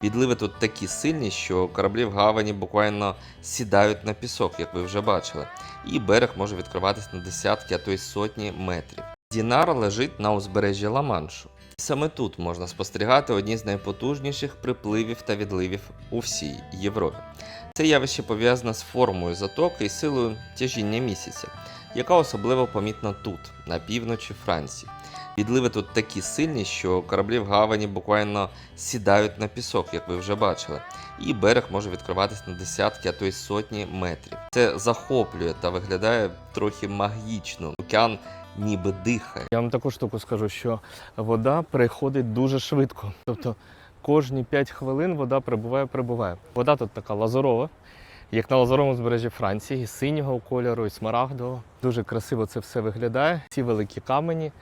Підливи тут такі сильні, що кораблі в гавані буквально сідають на пісок, як ви вже бачили, і берег може відкриватись на десятки, а то й сотні метрів. Дінар лежить на узбережжі Ла-Маншу. Саме тут можна спостерігати одні з найпотужніших припливів та відливів у всій Європі. Це явище пов'язане з формою затоки і силою тяжіння місяця, яка особливо помітна тут, на півночі Франції. Відливи тут такі сильні, що кораблі в гавані буквально сідають на пісок, як ви вже бачили, і берег може відкриватись на десятки, а то й сотні метрів. Це захоплює та виглядає трохи магічно. Океан ніби дихає. Я вам таку штуку скажу, що вода приходить дуже швидко. Тобто кожні 5 хвилин вода прибуває, прибуває. Вода тут така лазурова, як на лазуровому збережжі Франції, синього кольору, і смарагдового. Дуже красиво це все виглядає. Ці великі камені,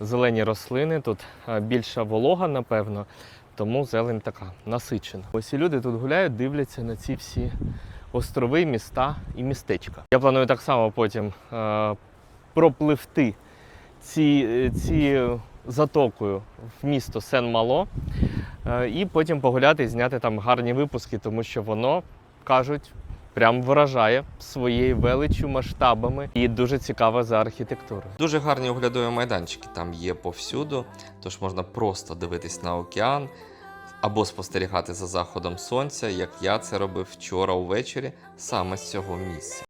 зелені рослини, тут більша волога, напевно, тому зелень така насичена. Ось і люди тут гуляють, дивляться на ці всі острови, міста і містечка. Я планую так само потім е, пропливти ці, ці затокою в місто Сен-Мало е, і потім погуляти і зняти там гарні випуски, тому що воно кажуть. Прям вражає своєю величчю, масштабами і дуже цікава за архітектурою. Дуже гарні оглядові майданчики там є повсюду, тож можна просто дивитись на океан або спостерігати за заходом сонця, як я це робив вчора увечері саме з цього місця.